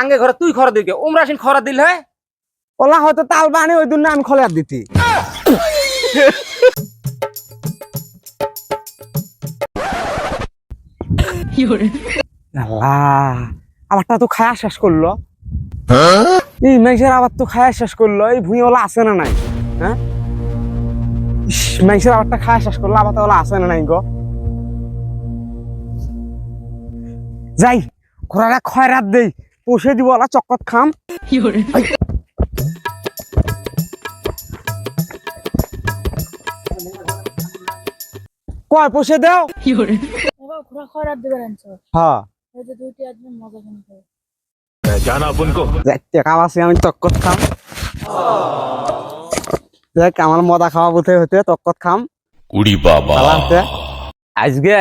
আঙ্গে ঘরে তুই খরা দিকে উমরাসিন খরা দিল হয়? ওলা হয়তো তাল বানি ওই জন্য আমি খলে দিতি। আল্লাহ আমারটা তো খায়া শেষ করল। এই মাইসের আবার তো খায়া শেষ করল এই ভুঁই ওলা আছে না নাই? হ্যাঁ? ইস, মাইসের আবারটা খায়া শেষ করল আবার তো ওলা আছে না নাই গো? যাই ঘোড়াটা খয় রাত দেই। পোষে দিব আলা চক্কত খাম। কয় পোষে দাও? হ্যাঁ। খাম। মদা খাম। আজকে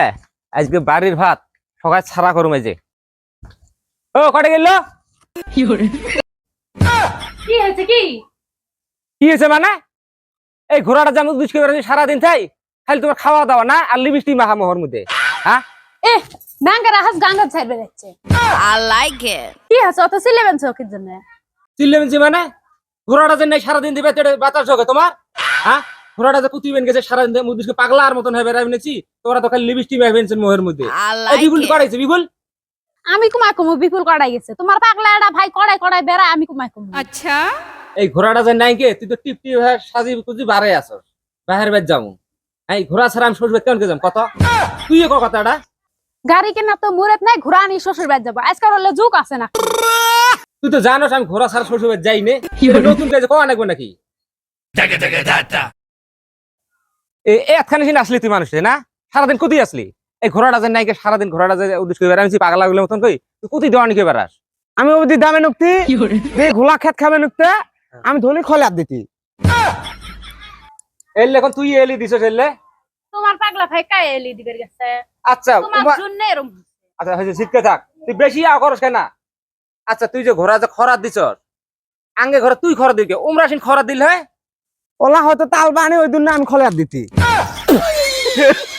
আজকে বাড়ির ভাত সকাল ছাড়া করুম এই যে। ও কটে গেল? কি হয়েছে কি? কি হয়েছে মানে? এই ঘোড়াটা দুষ্কে বেড়াচ্ছি সারাদিন তাই? খালি তোমার খাওয়া দাওয়া না আর লিপস্টিক মাখা মোহর মধ্যে হ্যাঁ? এ গাঙ্গা রাহাস গাঙ্গা ছাড়বে যাচ্ছে I like it. কি হয়েছে? অত সিলেবেন চোখের জন্য? চিল্লে মানে? ঘোড়াটা যে নাই সারাদিন দিবে বাতাস তোমার হ্যাঁ? ঘোড়াটা যে পুঁতি বেন গেছে সারাদিন দিয়ে মুদিসকে পাগলার মতন হয়ে নিছি তোরা তো খালি লিপস্টিক মাখবেন মোহের মধ্যে. করাইছে বিপুল? আমি কুমাই কুমু বিপুল কড়াই গেছে। তোমার পাগলা এটা ভাই কড়াই কড়াই বেড়া আমি কুমাই কুমু। আচ্ছা। এই ঘোড়াটা যে নাই গে তুই তো টিপ টিপ হয়ে সাজি কুজি বারে আছ বাহির বের যাব। এই ঘোড়া ছাড়া আমি শ্বশুর কেমন গেলাম? কত? তুই ক কথাটা। গাড়ি কেনা তো মুরেত নাই ঘোড়া নি শ্বশুর বের যাব। আজকাল হলে যুগ আছে না। তুই তো জানোস আমি ঘোড়া ছাড়া শ্বশুর বের যাই নে। নতুন কাজে কওয়া নাকবো নাকি? এখানে আসলি তুই মানুষ না? সারাদিন কোথায় আসলি? এই ঘোড়াটা যে নাইকে সারাদিন ঘোড়াটা যে উদ্দেশ্য করে বেড়াচ্ছি পাগলা গুলো মতন কই তুই কোথায় দেওয়ানি কে বেড়াস। আমি অবধি দামে নুকতি ঘোলা খেত খাবে নুকতে আমি ধলি খলে আর দিতি। এলে এখন তুই এলি দিছ এলে? তোমার পাগলা ভাই কাই এলি দিবের গেছে? আচ্ছা তোমার জন্য এরম আচ্ছা হয়েছে শিখতে থাক। তুই বেশি আ করস কেনা? আচ্ছা তুই যে ঘোড়া যে খরা দিছ আঙ্গে ঘরে তুই খরা দিকে উমরাসিন খরা দিল? হয় ওলা হয়তো তাল বানি ওই জন্য আমি খলে আর দিতি।